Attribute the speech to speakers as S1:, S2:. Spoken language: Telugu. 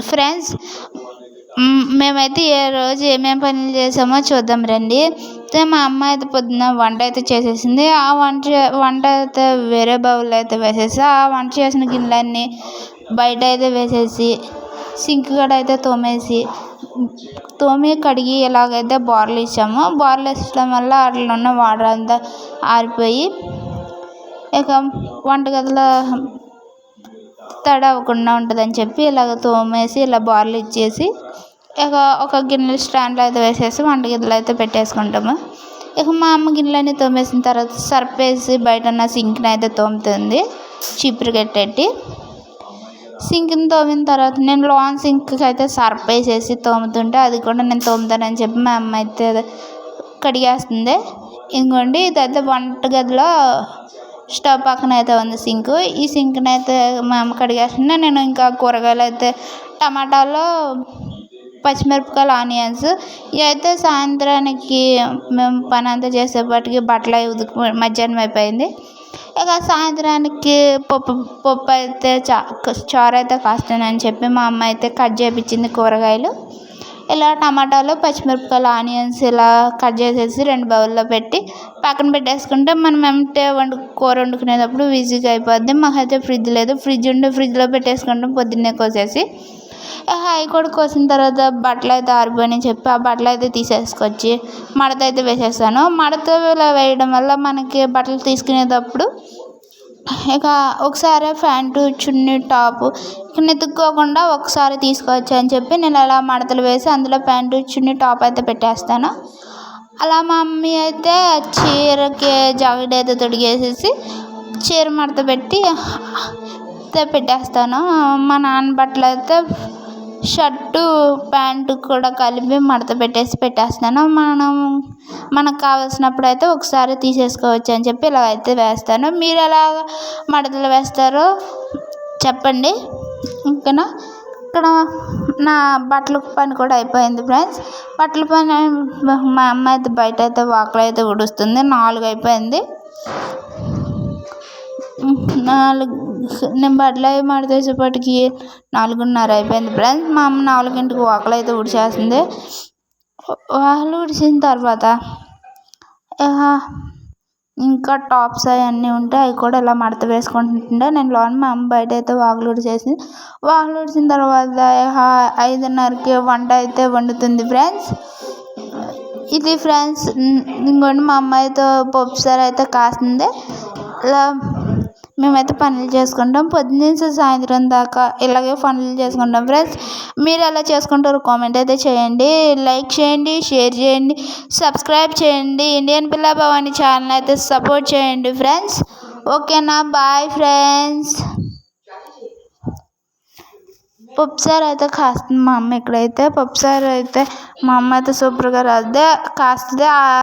S1: ఫ్రెండ్స్ మేమైతే ఏ రోజు ఏమేమి పనులు చేసామో చూద్దాం రండి. అయితే మా అమ్మ అయితే పొద్దున్న వంట అయితే చేసేసింది. ఆ వంట వంట అయితే వేరే బౌల్లో అయితే వేసేసి ఆ వంట చేసిన గిన్నెలన్నీ బయట అయితే వేసేసి సింక్ కూడా అయితే తోమేసి తోమి కడిగి ఎలాగైతే బార్లు ఇచ్చాము బార్లు వేసడం వల్ల వాటిలో ఉన్న వాటర్ అంతా ఆరిపోయి ఇక వంటగదిలో తడి అవ్వకుండా ఉంటుందని చెప్పి ఇలాగ తోమేసి ఇలా బార్లు ఇచ్చేసి ఇక ఒక గిన్నె స్టాండ్లో అయితే వేసేసి వంట వంటగదిలో అయితే పెట్టేసుకుంటాము. ఇక మా అమ్మ గిన్నెలన్నీ తోమేసిన తర్వాత సర్ఫ్ వేసి బయట ఉన్న సింక్ని అయితే తోముతుంది చీపురు కట్టేటి సింక్ని తోమిన తర్వాత నేను లాన్ సింక్కి అయితే సర్ఫ్ వేసేసి తోముతుంటే అది కూడా నేను తోముతానని చెప్పి మా అమ్మ అయితే కడిగేస్తుంది. ఇంకోండి ఇదైతే వంటగదిలో స్టవ్ పక్కన అయితే ఉంది సింక్. ఈ సింక్ని అయితే మా అమ్మ కడిగేస్తుంది నేను ఇంకా కూరగాయలు అయితే టమాటాలు పచ్చిమిరపకాయలు ఆనియన్స్ ఇవి అయితే సాయంత్రానికి మేము పని అంతా చేసేపటికి బట్టలు అవి ఉతికి మధ్యాహ్నం అయిపోయింది. ఇక సాయంత్రానికి పప్పు పప్పు అయితే చా చారు అయితే కాస్తానని చెప్పి మా అమ్మ అయితే కట్ చేయించింది కూరగాయలు. ఇలా టమాటాలు పచ్చిమిరపకాయలు ఆనియన్స్ ఇలా కట్ చేసేసి రెండు బౌల్లో పెట్టి పక్కన పెట్టేసుకుంటే మనం ఏమంటే వండు కూర వండుకునేటప్పుడు ఈజీగా అయిపోద్ది. మాకైతే ఫ్రిడ్జ్ లేదు. ఫ్రిడ్జ్ ఉండి ఫ్రిడ్జ్లో పెట్టేసుకుంటాం. పొద్దున్నే కోసేసి. అవి కూడా కోసిన తర్వాత బట్టలు అయితే ఆరిపోయినాయి చెప్పి ఆ బట్టలు అయితే తీసేసుకొచ్చి మడత అయితే వేసేస్తాను. మడత ఇలా వేయడం వల్ల మనకి బట్టలు తీసుకునేటప్పుడు ఇక ఒకసారి ప్యాంటు చున్నీ టాపు నెతుక్కోకుండా ఒకసారి తీసుకోవచ్చు అని చెప్పి నేను అలా మడతలు వేసి అందులో ప్యాంటు చున్నీ టాప్ అయితే పెట్టేస్తాను. అలా మా మమ్మీ అయితే చీరకి జాకెట్ అయితే తొడిగేసేసి చీర మడత పెట్టి పెట్టేస్తాను. మా నాన్న బట్టలు అయితే షర్టు ప్యాంటు కూడా కలిపి మడత పెట్టేసి పెట్టేస్తాను మనం మనకు కావాల్సినప్పుడు అయితే ఒకసారి తీసేసుకోవచ్చు అని చెప్పి ఇలా అయితే వేస్తాను. మీరు ఎలా మడతలు వేస్తారో చెప్పండి. ఓకేనా? ఇక్కడ నా బట్టల పని కూడా అయిపోయింది ఫ్రెండ్స్. బట్టల పని మా అమ్మ అయితే బయట అయితే వాకలు అయితే ఉడుస్తుంది నాలుగు అయిపోయింది. నాలుగు నేను బట్టలు అవి మడతేసేపటికి నాలుగున్నర అయిపోయింది ఫ్రెండ్స్. మా అమ్మ నాలుగింటికి వాకిలి అయితే ఊడ్చేస్తుంది. వాళ్ళు ఊడ్చిన తర్వాత ఇంకా టాప్స్ అవన్నీ ఉంటే అవి కూడా ఇలా మడత వేసుకుంటుంటే నేను లోన్ మా అమ్మ బయట అయితే వాకిలి ఊడ్చేసి వాకిలి ఊడ్చిన తర్వాత ఐదున్నరకి వంట అయితే వండుతుంది ఫ్రెండ్స్. ఇది ఫ్రెండ్స్ ఇంకోటి మా అమ్మాయితో పప్పు సార్ అయితే కాస్తుంది. ఇలా మేమైతే పనులు చేసుకుంటాం. పొద్దున్నుంచి సాయంత్రం దాకా ఇలాగే పనులు చేసుకుంటాం. ఫ్రెండ్స్ మీరు ఎలా చేసుకుంటారు కామెంట్ అయితే చేయండి. లైక్ చేయండి షేర్ చేయండి సబ్స్క్రైబ్ చేయండి. ఇండియన్ పిల్ల భవాని ఛానల్ అయితే సపోర్ట్ చేయండి ఫ్రెండ్స్. ఓకేనా? Bye friends. పప్పుసారు అయితే కాస్తుంది మా అమ్మ ఇక్కడైతే. పప్పుసారు అయితే మా అమ్మ అయితే సూపర్గా రాదే. కాస్తుంది.